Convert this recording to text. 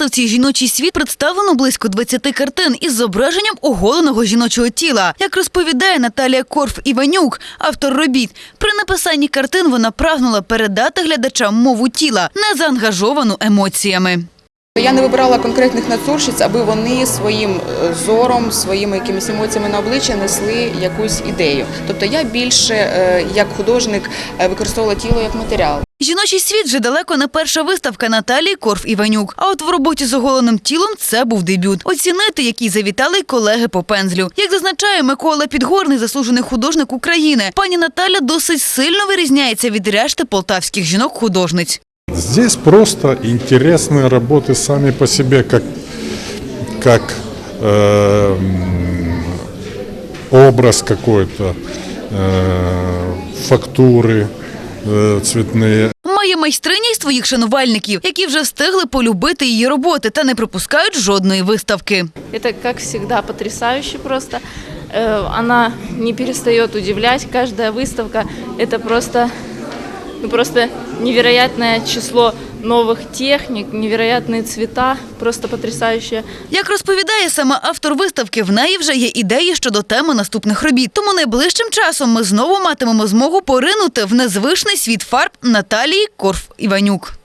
виставці Жіночий світ представлено близько 20 картин із зображенням оголеного жіночого тіла. Як розповідає Наталія Корф Іванюк, автор робіт, при написанні картин вона прагнула передати глядачам мову тіла, не заангажовану емоціями. Я не вибирала конкретних натурщиць, аби вони своїм е, зором, своїми якимись емоціями на обличчя несли якусь ідею. Тобто я більше е, як художник е, використовувала тіло як матеріал. Жіночий світ вже далеко не перша виставка Наталії Корф Іванюк. А от в роботі з оголеним тілом це був дебют. Оцінити, який завітали колеги по пензлю. Як зазначає Микола Підгорний, заслужений художник України, пані Наталя досить сильно вирізняється від решти полтавських жінок-художниць. Здесь просто интересные работы сами по себе, как, как э, м, образ какой-то, э, фактуры э, цветные. Має майстриня й своїх шанувальників, які вже встигли полюбити її роботи та не пропускають жодної виставки. Это, как всегда, потрясающе просто. Э, Она не перестает удивлять. Каждая выставка – это просто, ну, просто невероятное число нових технік, невероятні цвіта, просто потрясающе. Як розповідає саме автор виставки, в неї вже є ідеї щодо теми наступних робіт. Тому найближчим часом ми знову матимемо змогу поринути в незвичний світ фарб Наталії Корф Іванюк.